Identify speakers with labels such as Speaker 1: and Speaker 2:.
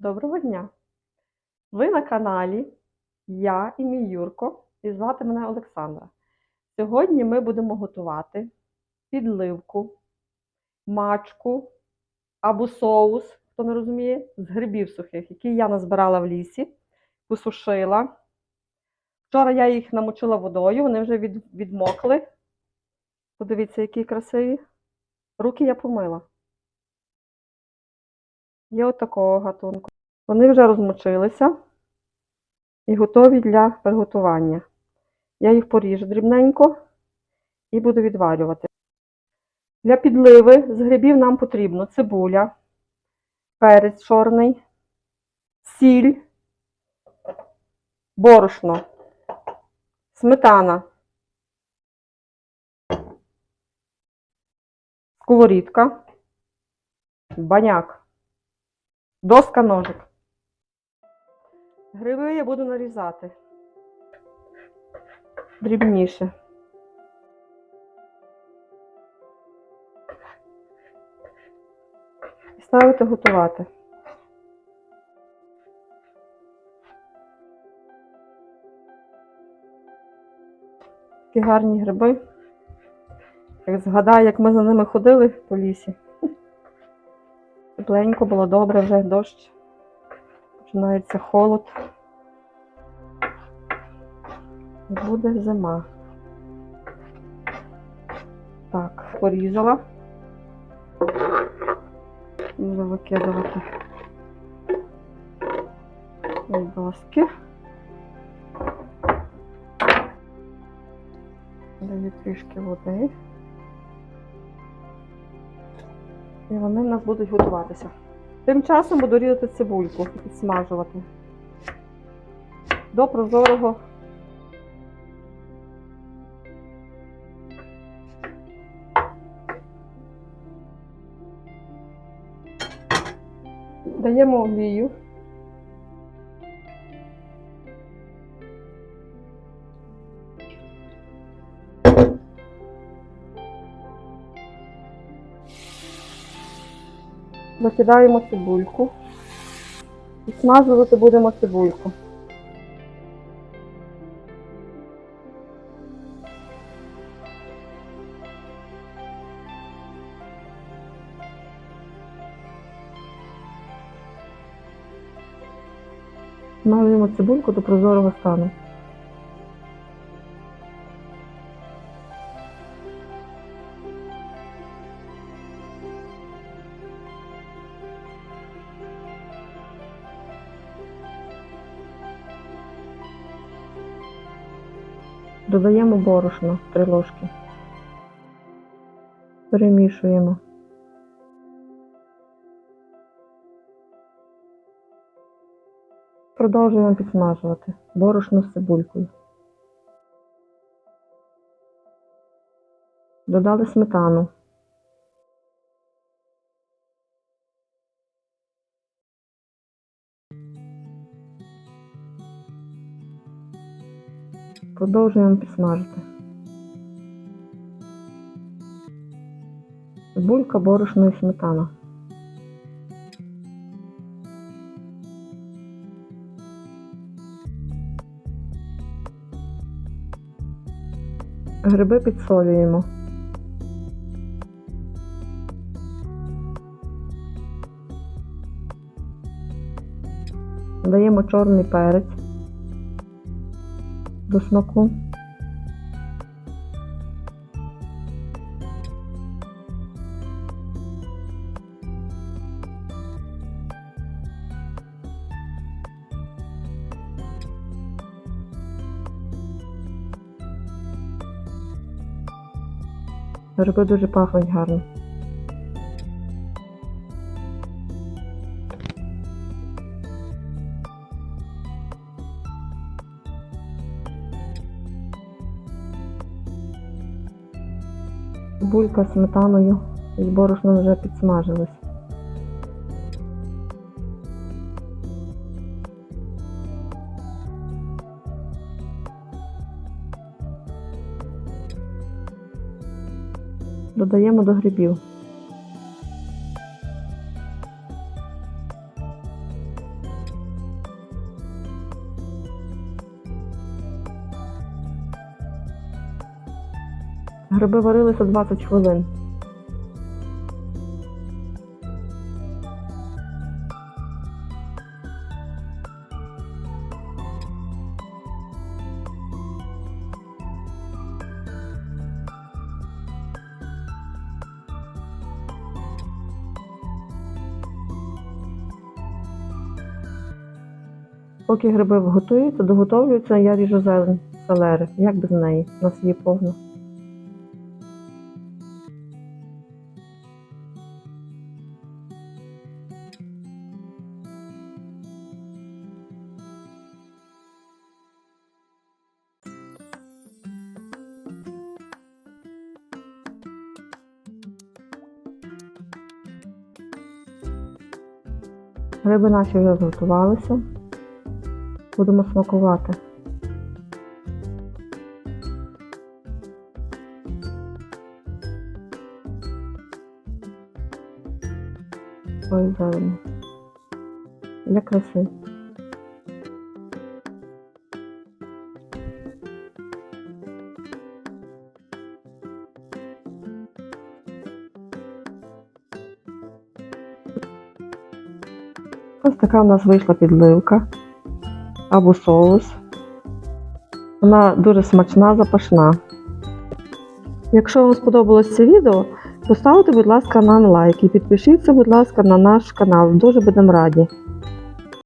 Speaker 1: Доброго дня! Ви на каналі Я і мій Юрко, і звати мене Олександра. Сьогодні ми будемо готувати підливку, мачку або соус, хто не розуміє, з грибів сухих, які я назбирала в лісі, посушила. Вчора я їх намочила водою, вони вже від, відмокли. Подивіться, які красиві. Руки я помила. Є от такого гатунку. Вони вже розмочилися і готові для приготування. Я їх поріжу дрібненько і буду відварювати. Для підливи з грибів нам потрібно цибуля, перець чорний, сіль, борошно, сметана, сковорідка, баняк. Доска ножик. Гриби я буду нарізати дрібніше. І ставити готувати. Такі гарні гриби. Як згадаю, як ми за ними ходили по лісі. Тепленько було добре, вже дощ. Починається холод. Буде зима. Так, порізала. Буду викидувати доски. Даю трішки води. І вони в нас будуть готуватися. Тим часом буду різати цибульку і підсмажувати. До прозорого. Даємо олію. Викидаємо цибульку. І смажувати будемо цибульку. Смажуємо цибульку до прозорого стану. Додаємо борошно 3 ложки. Перемішуємо. Продовжуємо підсмажувати борошно з цибулькою. Додали сметану. Продовжуємо підсмажити. Цибулька, борошно і сметана. Гриби підсолюємо. Даємо чорний перець до смаку. Гриби дуже пахнуть гарно. Булька з сметаною і борошном вже підсмажилась. Додаємо до грибів. Гриби варилися 20 хвилин. Поки гриби готуються, доготовлюються, я ріжу зелень селери. Як без неї? У нас її повно. Риби наші вже зготувалися. Будемо смакувати. Ой, зелені. Для краси. Ось така у нас вийшла підливка або соус. Вона дуже смачна, запашна. Якщо вам сподобалось це відео, поставте, будь ласка, нам лайк і підпишіться, будь ласка, на наш канал. Дуже будемо раді.